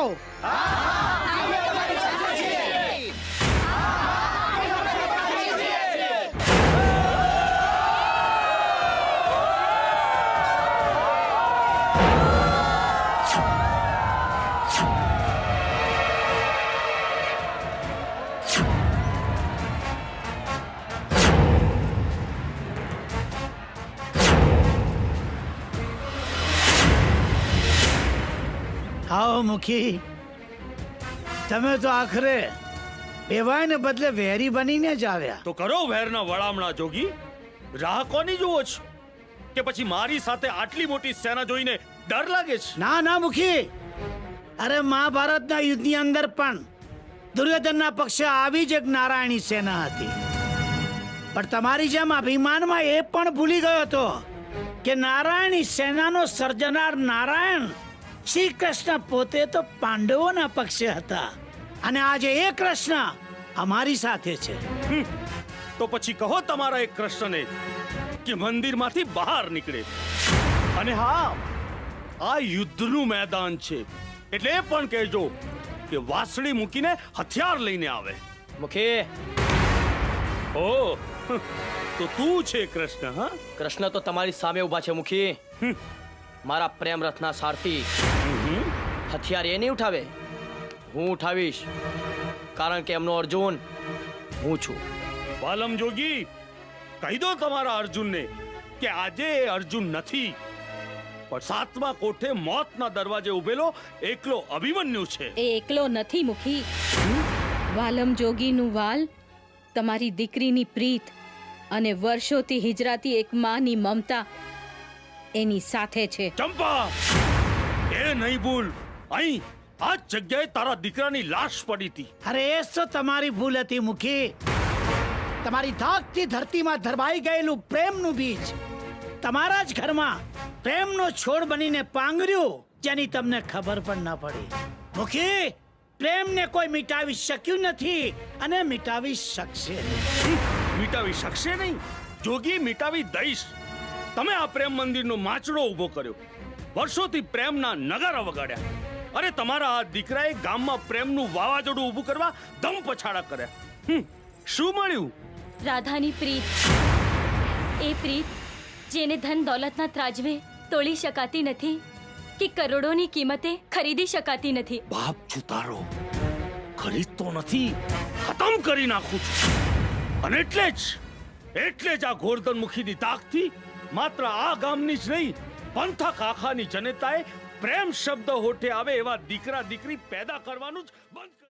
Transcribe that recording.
છો આવો મુખી. તમે તો આખરે એવાયને બદલે વેરી બનીને જ આવ્યા. તો કરો વેરના વળામણા જોગી. રાહ કોની જુઓ છો? કે પછી મારી સાથે આટલી મોટી સેના જોઈને ડર લાગે છે? ના ના મુખી. અરે મહાભારતના યુદ્ધની અંદર પણ દુર્યોધનના પક્ષે આવી જ એક નારાયણી સેના હતી. પણ તમારી જેમ અભિમાનમાં એ પણ ભૂલી ગયો હતો કે નારાયણી સેનાનો સર્જનાર નારાયણ શ્રી કૃષ્ણ પોતે તો પાંડવોના પક્ષે હતા. અને આજે એ કૃષ્ણ અમારી સાથે છે. તો પછી કહો તમારા એક કૃષ્ણને કે મંદિરમાંથી બહાર નીકળે. અને હા આ યુદ્ધનું મેદાન છે. એટલે એ પણ કહેજો કે વાસળી મૂકીને હથિયાર લઈને આવે. મુખી. ઓ તો તું છે કૃષ્ણ હા? કૃષ્ણ તો તમારી સામે ઊભા છે મુખી. મારા પ્રેમ રથના સારથી. હથિયાર એ નહીં ઉઠાવે? હું ઉઠાવીશ કારણ કે એમનો અર્જુન હું છું. વાલમ જોગી કહી દો તમારા અર્જુનને કે આજે એ અર્જુન નથી. પણ સાતમા કોઠે મોતના દરવાજે ઉભેલો એકલો અભિમન્યુ છે. એ એકલો નથી મુખી. વાલમ જોગીનું વાલ તમારી દીકરીની પ્રીત અને વર્ષોથી હિજરાતી એક માની મમતા એની સાથે છે. ચંપા એ નહીં ભૂલ. અહીં આ જગ્યાએ તારા દીકરાની લાશ પડી હતી. અરે એ તો તમારી ભૂલ હતી મુખી? તમારી ધાકથી ધરતીમાં ધરબાઈ ગયેલું પ્રેમનું બીજ. તમારા જ ઘરમાં પ્રેમનો છોડ બનીને પાંગર્યું જેની તમને ખબર પણ ન પડી. મુખી પ્રેમને કોઈ મિટાવી શક્યું નથી અને મિટાવી શકશે મિટાવી શકશે નહીં? જોગી મિટાવી દઈશ. તમે આ પ્રેમ મંદિરનો માચડો ઊભો કર્યો. વર્ષોથી પ્રેમના નગારા વગાડ્યા. અરે તમારા આ દીકરાએ ગામમાં પ્રેમનું વાવાઝોડું ઊભું કરવા દમ પછાડા કર્યા. શું મળ્યું? રાધાની પ્રીત. એ પ્રીત જેને ધન દોલતના ત્રાજવે તોળી શકાતી નથી કે કરોડોની કિંમતે ખરીદી શકાતી નથી. બાપ છુતારો ખરીદતો નથી ખતમ કરી નાખું છું. અને એટલે જ એટલે જ આ ગોરધન મુખીની તાકથી માત્ર આ ગામની જ નહીં પંથક આખાની જનતાએ પ્રેમ શબ્દ હોઠે આવે એવા દીકરા દીકરી પેદા કરવાનું જ બંધ